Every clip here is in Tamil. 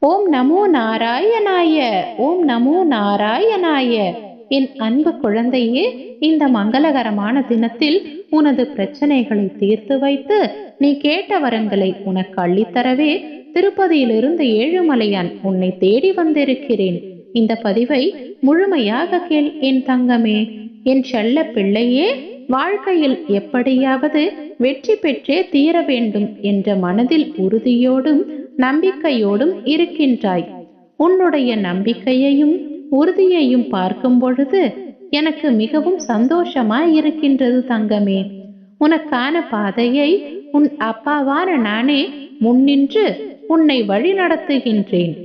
ஓம் நமோ நாராயணாய ஓம் நமோ நாராயணாய. என் அன்பு குழந்தையே இந்த மங்களகரமான தினத்தில் உனது பிரச்சனைகளை தீர்த்து வைத்து நீ கேட்ட வரங்களை உனக்கு அள்ளித்தரவே திருப்பதியிலிருந்து ஏழுமலையான் உன்னை தேடி வந்திருக்கிறேன். இந்த பதிவை முழுமையாக கேள் என் தங்கமே. என் செல்ல பிள்ளையே வாழ்க்கையில் எப்படியாவது வெற்றி பெற்றே தீர வேண்டும் என்ற மனதில் உறுதியோடும் நம்பிக்கையோடும் இருக்கின்றாய். உன்னுடைய நம்பிக்கையையும் உறுதியையும் பார்க்கும் பொழுது எனக்கு மிகவும் சந்தோஷமாய் இருக்கின்றது தங்கமே. உனக்கான பாதையை உன் அப்பாவான நானே முன்னின்று உன்னை வழி நடத்துகின்றேன்.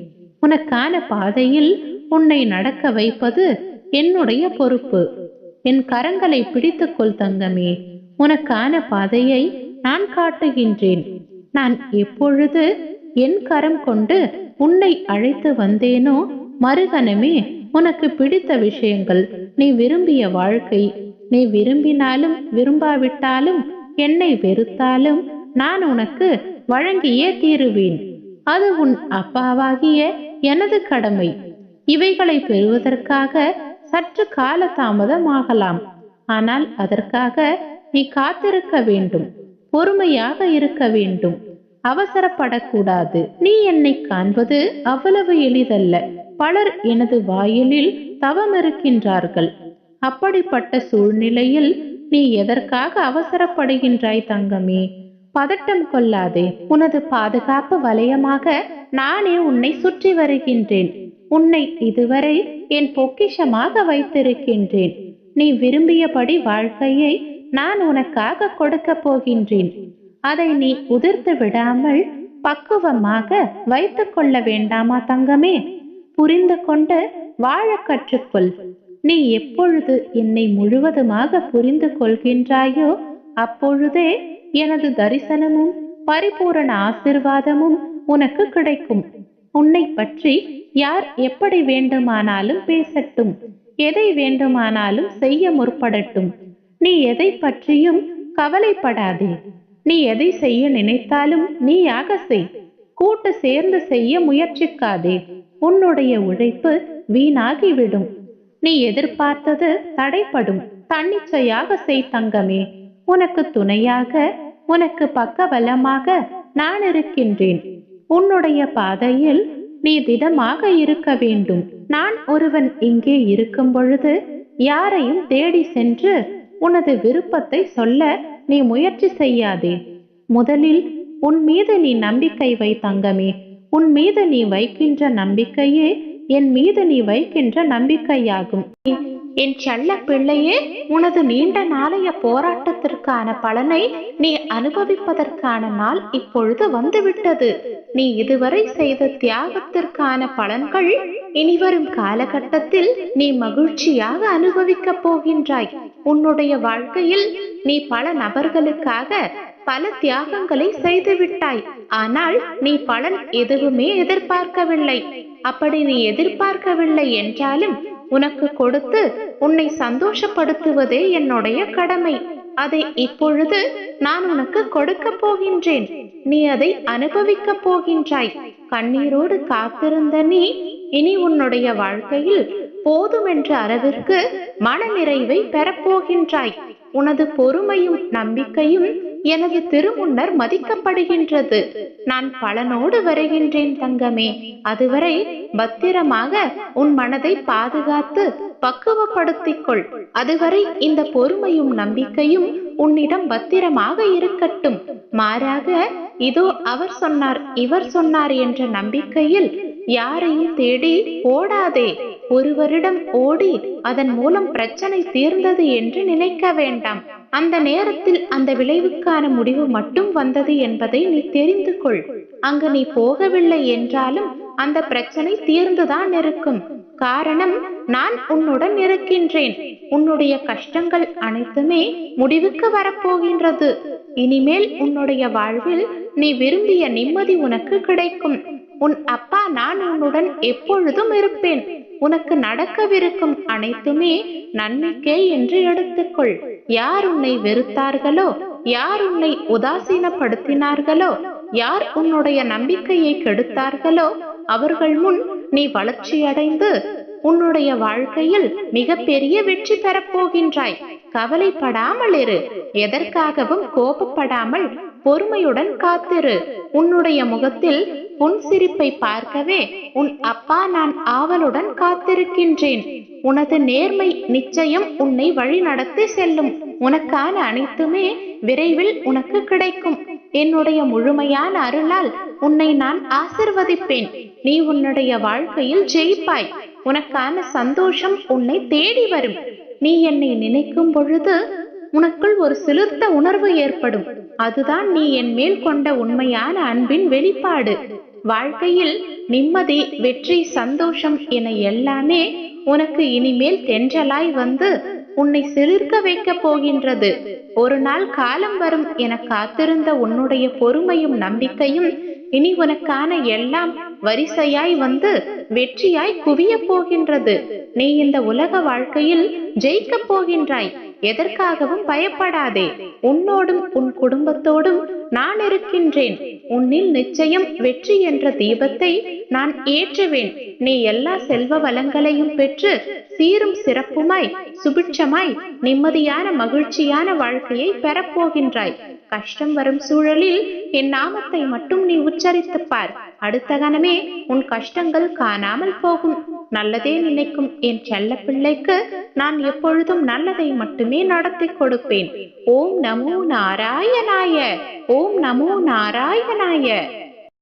உனக்கான பாதையில் உன்னை நடக்க வைப்பது என்னுடைய பொறுப்பு. என் கரங்களை பிடித்துக்கொள் தங்கமே. உனக்கான பாதையை நான் காட்டுகின்றேன். நான் எப்பொழுது என் கரம் கொண்டு உன்னை அழைத்து வந்தேனோ? மறுகணமே உனக்கு பிடித்த விஷயங்கள் நீ விரும்பிய வாழ்க்கை. நீ விரும்பினாலும் விரும்பாவிட்டாலும் என்னை வெறுத்தாலும் நான் உனக்கு வழங்கியே தீருவேன். அது உன் அப்பாவாகிய எனது கடமை. இவைகளை பெறுவதற்காக சற்று கால தாமதமாகலாம் ஆனால் அதற்காக நீ காத்திருக்க வேண்டும். பொறுமையாக இருக்க வேண்டும். அவசரப்படக்கூடாது. நீ என்னை காண்பது அவ்வளவு எளிதல்ல. பலர் எனது வாயிலில் தவம் இருக்கின்றார்கள் அப்படிப்பட்ட சூழ்நிலையில் நீ எதற்காக அவசரப்படுகின்றாய் தங்கமே? பதட்டம் கொள்ளாதே. உனது பாதுகாப்பு வலயமாக நானே உன்னை சுற்றி வருகின்றேன். உன்னை இதுவரை என் பொக்கிஷமாக வைத்திருக்கின்றேன். நீ விரும்பியபடி வாழ்க்கையை நான் உனக்காக கொடுக்க போகின்றேன். அதை நீ உதிர்த்து விடாமல் பக்குவமாக வைத்துக் கொள்ள வேண்டாமா தங்கமே? புரிந்து கொண்டு வாழ கற்றுக்கொள். நீ எப்பொழுது என்னை முழுவதுமாக புரிந்து கொள்கின்றாயோ அப்பொழுதே எனது தரிசனமும் பரிபூரண ஆசிர்வாதமும் உனக்கு கிடைக்கும். உன்னை பற்றி யார் எப்படி வேண்டுமானாலும் பேசட்டும் எதை வேண்டுமானாலும் செய்ய முற்படட்டும். நீ எதை பற்றியும் கவலைப்படாதே. நீ எதை செய்ய நினைத்தாலும் நீயாக செய். கூட்டு சேர்ந்து செய்ய முயற்சிக்காதே. உன்னுடைய உழைப்பு வீணாகிவிடும். நீ எதிர்பார்த்தது தடைப்படும் தன்னிச்சையாக செய் தங்கமே. உனக்கு துணையாக உனக்கு பக்கபலமாக நான் இருக்கின்றேன். உன்னுடைய பாதையில் நீ திடமாக இருக்க வேண்டும். நான் ஒருவன் இங்கே இருக்கும் பொழுது யாரையும் தேடி சென்று உனது விருப்பத்தை சொல்ல நீ முயற்சி செய்யாதே. முதலில் உன் மீது நீ நம்பிக்கை வை தங்கமே. உன் மீது நீ வைக்கின்ற நம்பிக்கையே என் மீது நீ வைக்கின்ற நம்பிக்கையாகும். என் செல்ல பிள்ளையே உனது நீண்ட நாளைய போராட்டத்திற்கான பலனை நீ அனுபவிப்பதற்கான நாள் இப்பொழுது வந்துவிட்டது. நீ இதுவரை செய்த தியாகத்திற்கான பலன்கள் இனிவரும் காலகட்டத்தில் நீ மகிழ்ச்சியாக அனுபவிக்கப் போகின்றாய். உன்னுடைய வாழ்க்கையில் நீ பல நபர்களுக்காக பல தியாகங்களை செய்து விட்டாய் ஆனால் நீ பலன் எதுவுமே எதிர்பார்க்கவில்லை. அப்படி நீ எதிர்பார்க்கவில்லை என்றாலும் உனக்கு கொடுத்து உன்னை சந்தோஷப்படுத்துவதே என்னுடைய கடமை. அதை இப்பொழுது நான் உனக்கு கொடுக்க போகின்றேன். நீ அதை அனுபவிக்க போகின்றாய். கண்ணீரோடு காத்திருந்த நீ இனி உன்னுடைய வாழ்க்கையில் போதுமென்ற அளவிற்கு மன நிறைவை பெறப்போகின்றாய். உனது பொறுமையும் நம்பிக்கையும் எனது திருமுன்னர் மதிக்கப்படுகின்றது. நான் பலனோடு வருகின்றேன் தங்கமே. அதுவரை பத்திரமாக உன் மனதை பாதுகாத்து பக்குவப்படுத்திக் கொள் அதுவரை இந்த பொறுமையும் நம்பிக்கையும் உன்னிடம் பத்திரமாக இருக்கட்டும். மாறாக இதோ அவர் சொன்னார் இவர் சொன்னார் என்ற நம்பிக்கையில் யாரையும் தேடி ஓடாதே. ஒரு வருடம் ஓடி அதன் மூலம் பிரச்சனை தீர்ந்தது என்று நினைக்க வேண்டாம். அந்த நேரத்தில் அந்த விளைவுக்கான முடிவு மட்டும் வந்தது என்பதை நீ தெரிந்து கொள். அங்கு நீ போகவில்லை என்றாலும் அந்த பிரச்சனை தீர்ந்துதான் இருக்கும். காரணம் நான் உன்னுடன் இருக்கின்றேன். உன்னுடைய கஷ்டங்கள் அனைத்துமே முடிவுக்கு வரப்போகின்றது. இனிமேல் உன்னுடைய வாழ்வில் நீ விரும்பிய நிம்மதி உனக்கு கிடைக்கும். உன் அப்பா நான் உன்னுடன் எப்பொழுதும் இருப்பேன். உனக்கு நடக்கவிருக்கும் அனைத்துமே நன்மைக்கே என்று எடுத்துக்கொள். யார் உன்னை வெறுத்தார்களோ யார் உன்னை உதாசீனப்படுத்தினார்களோ யார் உன்னுடைய நம்பிக்கையை கெடுத்தார்களோ அவர்கள் முன் நீ வளர்ச்சியடைந்து உன்னுடைய வாழ்க்கையில் மிகப்பெரிய வெற்றி பெறப் போகின்றாய். கவலைப்படாமல் இரு. எதற்காகவும் கோபப்படாமல் பொறுமையுடன் காத்திரு. உன்னுடைய முகத்தில் உன் சிரிப்பை பார்க்கவே உன் அப்பா நான் ஆவலுடன் காத்திருக்கின்றேன். உனது நேர்மை நிச்சயம் உன்னை வழிநடத்தி செல்லும். உனக்கான அனைத்துமே விரைவில் உனக்கு கிடைக்கும். என்னுடைய முழுமையான அருளால் உன்னை நான் ஆசிர்வதிப்பேன். நீ உன்னுடைய வாழ்க்கையில் ஜெயிப்பாய். உனக்கான சந்தோஷம் உன்னை தேடி வரும். நீ என்னை நினைக்கும் பொழுது உனக்குள் ஒரு சிலிர்த்த உணர்வு ஏற்படும். அதுதான் நீ என் மேல் கொண்ட உண்மையான அன்பின் வெளிப்பாடு. வாழ்க்கையில் நிம்மதி வெற்றி சந்தோஷம் என எல்லாமே உனக்கு இனிமேல் தென்றலாய் வந்து உன்னை சிலிர்க்க வைக்கப் போகின்றது. ஒரு நாள் காலம் வரும் என காத்திருந்த உன்னுடைய பொறுமையும் நம்பிக்கையும் இனி உனக்கான எல்லாம் வரிசையாய் வந்து வெற்றியாய் குவியப் போகின்றது. நீ இந்த உலக வாழ்க்கையில் ஜெயிக்கப் போகின்றாய். எதற்காகவும் பயப்படாதே. உன்னோடும் உன் குடும்பத்தோடும் நான் இருக்கின்றேன். உன்னில் நிச்சயம் வெற்றி என்ற தீபத்தை நான் ஏற்றுவேன். நீ எல்லா செல்வ வளங்களையும் பெற்று சீரும் சிறப்புமாய் சுபிட்சமாய் நிம்மதியான மகிழ்ச்சியான வாழ்க்கையை பெறப்போகின்றாய். கஷ்டம் வரும் சூழலில் என் நாமத்தை மட்டும் நீ உச்சரித்துப் பார். அடுத்த கணமே உன் கஷ்டங்கள் காணாமல் போகும். நல்லதே நினைக்கும் என் செல்ல பிள்ளைக்கு நான் எப்பொழுதும் நல்லதை மட்டுமே நடத்தி கொடுப்பேன். ஓம் நமோ நாராயணாய ஓம் நமோ நாராயணாய.